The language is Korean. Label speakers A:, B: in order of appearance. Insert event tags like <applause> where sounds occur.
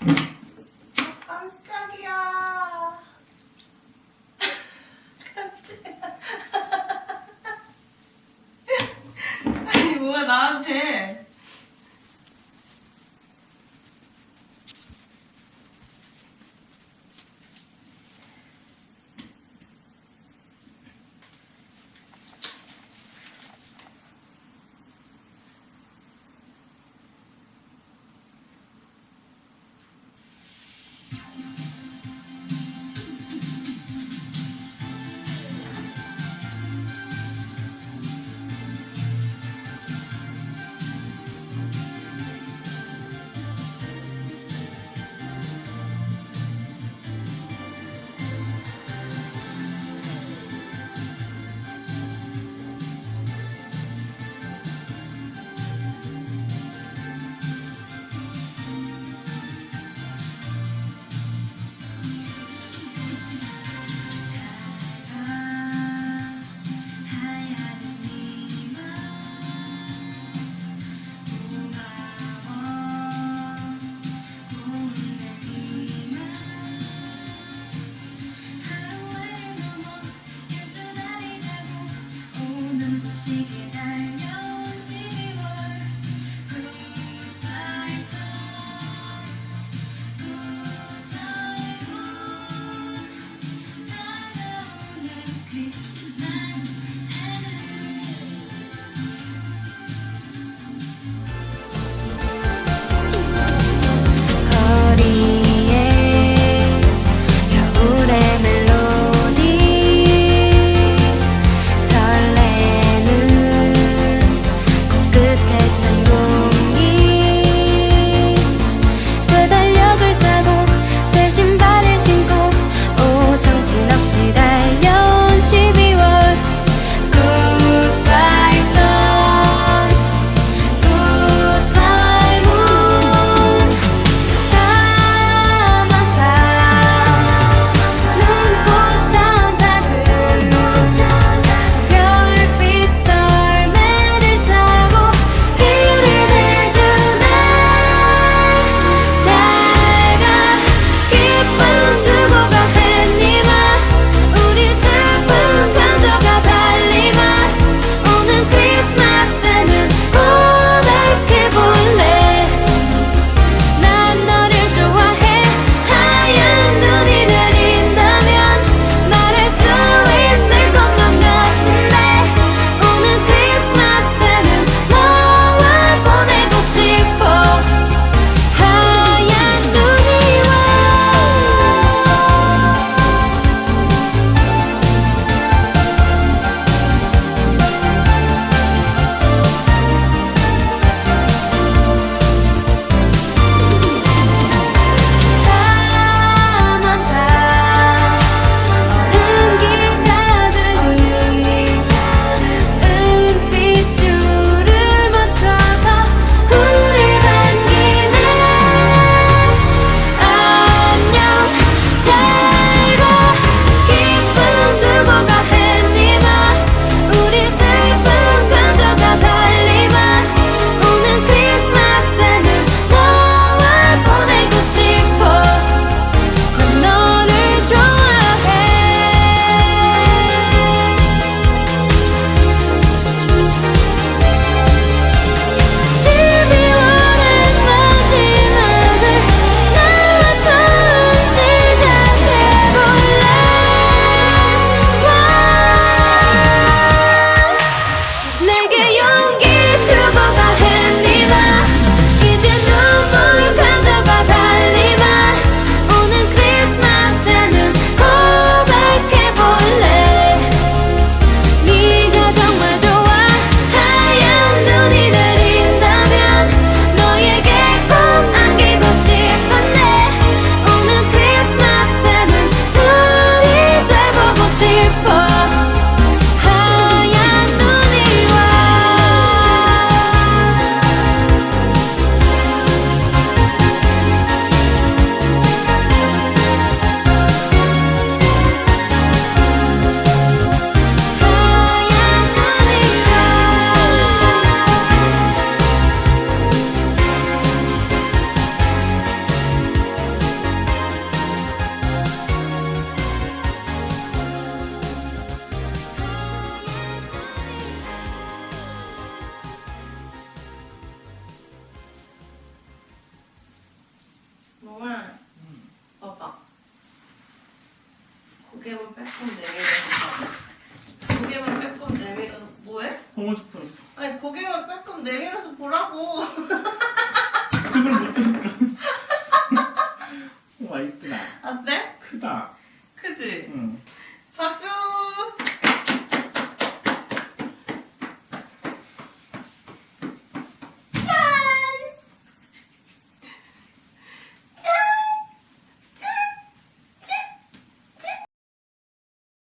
A: Thank you. 두개만 빼꼼 내밀어서 두개만 빼꼼 내밀어서 뭐해?
B: 너무 좋고 있어.
A: 아니 고개만 빼꼼 내밀어서 보라고 <laughs>
B: 그걸 못했어. <laughs> 와 이쁘다.
A: 안 돼?
B: 크다.
A: 크지?
B: 응.
A: 박수